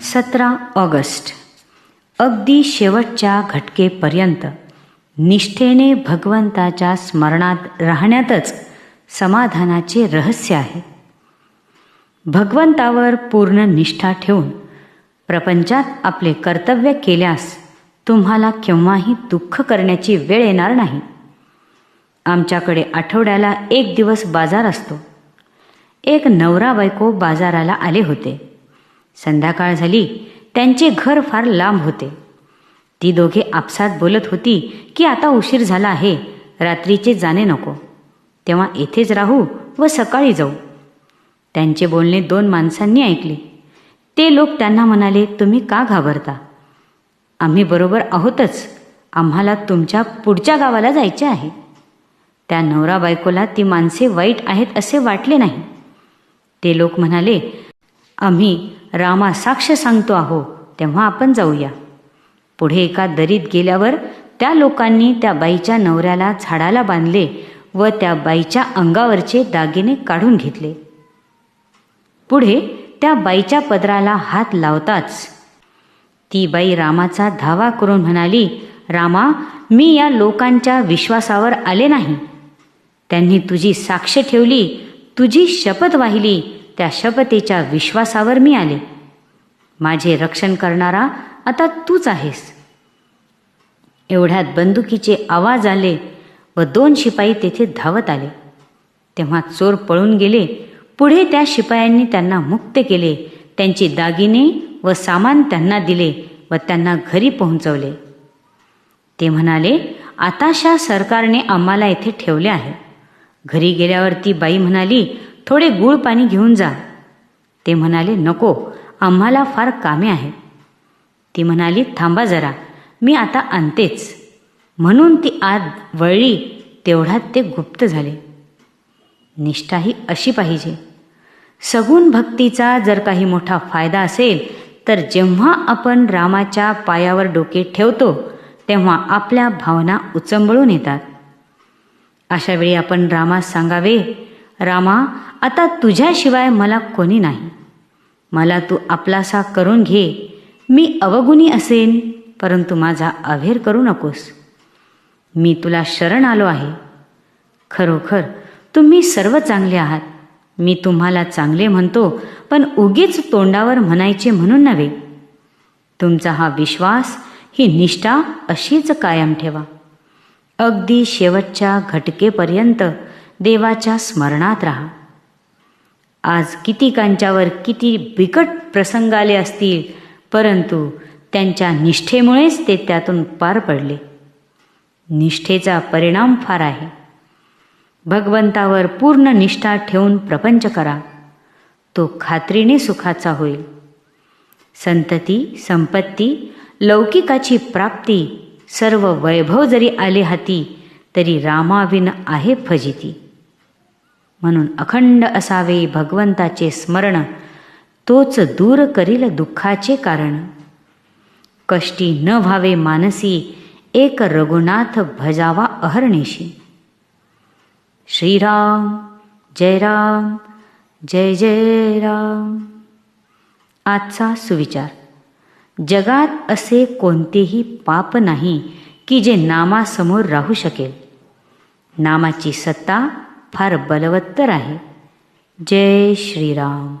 सतरा ऑगस्ट. अगदी शेवटच्या घटकेपर्यंत निष्ठेने भगवंताच्या स्मरणात राहण्यातच समाधानाचे रहस्य आहे. भगवंतावर पूर्ण निष्ठा ठेवून प्रपंचात आपले कर्तव्य केल्यास तुम्हाला केव्हाही दुःख करण्याची वेळ येणार नाही. आमच्याकडे आठवड्याला एक दिवस बाजार असतो. एक नवरा बायको बाजाराला आले होते. संध्याकाळ झाली त्यांचे घर फार लांब होते. ती दोघे आपसात बोलत होती की आता उशीर झाला आहे रात्रीचे जाणे नको. तेव्हा येथेच राहू व सकाळी जाऊ. त्यांचे बोलणे दोन माणसांनी ऐकले. ते लोक त्यांना म्हणाले तुम्ही का घाबरता? आम्ही बरोबर आहोतच. आम्हाला तुमच्या पुढच्या गावाला जायचे आहे. त्या नवरा बायकोला ती माणसे वाईट आहेत असे वाटले नाही. ते लोक म्हणाले आम्ही रामा साक्ष सांगतो आहो तेव्हा आपण जाऊया. पुढे एका दरीत गेल्यावर त्या लोकांनी त्या बाईच्या नवऱ्याला झाडाला बांधले व त्या बाईच्या अंगावरचे दागिने काढून घेतले. पुढे त्या बाईच्या पदराला हात लावताच ती बाई रामाचा धावा करून म्हणाली रामा मी या लोकांच्या विश्वासावर आले नाही. त्यांनी तुझी साक्ष ठेवली तुझी शपथ वाहिली त्या शपथेच्या विश्वासावर मी आले. माझे रक्षण करणारा आता तूच आहेस. एवढ्यात बंदुकीचे आवाज आले व दोन शिपाई तेथे धावत आले. तेव्हा चोर पळून गेले. पुढे त्या शिपायांनी त्यांना मुक्त केले. त्यांचे दागिने व सामान त्यांना दिले व त्यांना घरी पोहोचवले. ते म्हणाले आताशा सरकारने आम्हाला येथे ठेवले आहे. घरी गेल्यावर ती बाई म्हणाली थोडे गुळ पाणी घेऊन जा. ते म्हणाले नको आम्हाला फार कामे आहे ती म्हणाली थांबा जरा मी आता आणतेच. म्हणून ती आत वळली तेवढ्यात ते गुप्त झाले. निष्ठा ही अशी पाहिजे. सगुण भक्तीचा जर काही मोठा फायदा असेल तर जेव्हा आपण रामाच्या पायावर डोके ठेवतो तेव्हा आपल्या भावना उचंबळून येतात. अशावेळी आपण रामास सांगावे रामा आता तुझ्याशिवाय मला कोणी नाही. मला तू आपलासा करून घे. मी अवगुणी असेन परंतु माझा अभेर करू नकोस. मी तुला शरण आलो आहे. खरोखर तुम्ही सर्व चांगले आहात. मी तुम्हाला चांगले म्हणतो पण उगीच तोंडावर म्हणायचे म्हणून नव्हे. तुमचा हा विश्वास ही निष्ठा अशीच कायम ठेवा. अगदी शेवटच्या घटकेपर्यंत देवाच्या स्मरणात राहा. आज कितीकांच्यावर किती बिकट प्रसंग आले असतील परंतु त्यांच्या निष्ठेमुळेच ते त्यातून पार पडले. निष्ठेचा परिणाम फार आहे. भगवंतावर पूर्ण निष्ठा ठेवून प्रपंच करा. तो खात्रीने सुखाचा होईल. संतती संपत्ती लौकिकाची प्राप्ती सर्व वैभव जरी आले हाती तरी रामाविन आहे फजिती. म्हणून अखंड असावे भगवंताचे स्मरण तोच दूर करील दुःखाचे कारण. कष्टी न व्हावे मानसी एक रघुनाथ भजावा अहर्निशी. श्रीराम जय राम जय जय राम. आजचा सुविचार. जगात असे कोणतेही पाप नाही की जे नामासमोर राहू शकेल. नामाची सत्ता फार बलवत्तर आहे. जय श्रीराम.